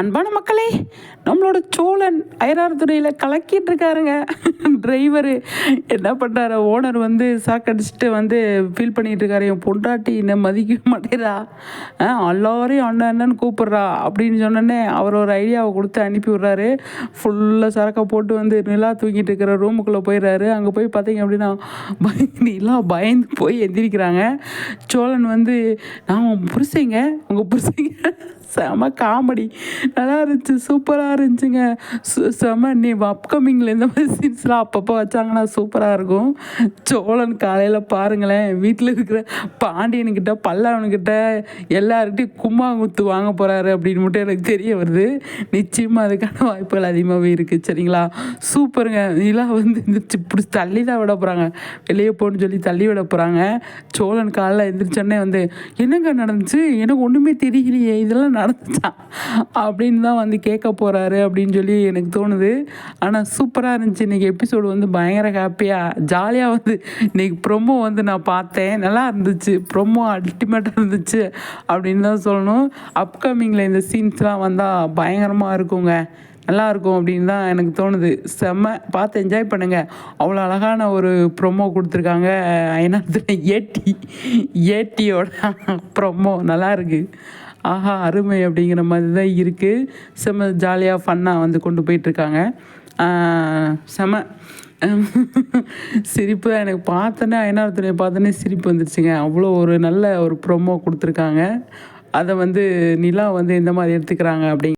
அன்பான மக்களே நம்மளோட சோழன் ஐராறுதுறையில் கலக்கிட்டு இருக்காருங்க டிரைவரு என்ன பண்ணுறாரு ஓனர் வந்து சாக்கடிச்சுட்டு வந்து ஃபீல் பண்ணிகிட்டு இருக்காரு என் பொண்டாட்டி என்ன மதிக்க மாட்டேறா. எல்லாரையும் அண்ணன் அண்ணன் கூப்பிட்றா அப்படின்னு சொன்னோன்னே அவர் ஒரு ஐடியாவை கொடுத்து அனுப்பி விட்றாரு. ஃபுல்லாக சரக்கை போட்டு வந்து நிலா தூங்கிட்டு இருக்கிற ரூமுக்குள்ளே போயிடுறாரு. அங்கே போய் பார்த்தீங்க அப்படின்னா பய- நிலா பயந்து போய் எந்திரிக்கிறாங்க. சோழன் வந்து நான் உன் புருஷங்க உங்கள் புருஷங்க. செம காமெடி. நல்லா இருந்துச்சு சூப்பராக இருந்துச்சுங்க. சு- செம நீ அப்கமிங்கில் இந்த மாதிரி சீன்ஸ்லாம் அப்பப்போ வச்சாங்கன்னா சூப்பராக இருக்கும். சோழன் காலையில் பாருங்களேன் வீட்டில் இருக்கிற பாண்டியனுக்கிட்ட பல்லவனுக்கிட்ட எல்லாருக்கிட்டையும் கும்மாங்குத்து வாங்க போகிறாரு அப்படின்னு மட்டும் எனக்கு தெரிய வருது. நிச்சயமாக அதுக்கான வாய்ப்புகள் அதிகமாகவே இருக்குது சரிங்களா? சூப்பருங்க. இதெல்லாம் வந்து எந்திரிச்சு பிடிச்சி தள்ளி தான் விட போகிறாங்க வெளியே போகணும்னு சொல்லி தள்ளி விட போகிறாங்க சோழன் காலையில் எந்திரிச்சோடனே வந்து என்னங்க நடந்துச்சு? எனக்கு ஒன்றுமே தெரியலையே இதெல்லாம் நடந்துச்சா? அப்படின்னு தான் வந்து கேட்க போகிறாரு அப்படின்னு சொல்லி எனக்கு தோணுது. ஆனால் சூப்பராக இருந்துச்சு. இன்றைக்கி எபிசோடு வந்து பயங்கர ஹாப்பியாக ஜாலியாக வந்து இன்றைக்கி ப்ரொமோ வந்து நான் பார்த்தேன். நல்லா இருந்துச்சு. ப்ரொமோ அல்டிமேட்டாக இருந்துச்சு அப்படின்னு தான் சொல்லணும். அப்கமிங்கில் இந்த சீன்ஸ்லாம் வந்தால் பயங்கரமாக இருக்குங்க. நல்லா இருக்கும் அப்படின்னு தான் எனக்கு தோணுது. செம்ம பார்த்து என்ஜாய் பண்ணுங்கள் அவ்வளோ அழகான ஒரு ப்ரொமோ கொடுத்துருக்காங்க. ஐநாத்துல ஏட்டி ஏட்டியோட ப்ரொமோ நல்லா இருக்குது ஆஹா அருமை அப்படிங்கிற மாதிரி தான் இருக்குது செம்ம ஜாலியாக ஃபன்னாக வந்து கொண்டு போயிட்டுருக்காங்க. செம சிரிப்பு தான் எனக்கு. பார்த்தோன்னே ஐநாத்துறையை பார்த்தோன்னே சிரிப்பு வந்துருச்சுங்க. அவ்வளோ ஒரு நல்ல ஒரு ப்ரொமோ கொடுத்துருக்காங்க. அதை வந்து நிலா வந்து எந்த மாதிரி எடுத்துக்கிறாங்க அப்படிங்க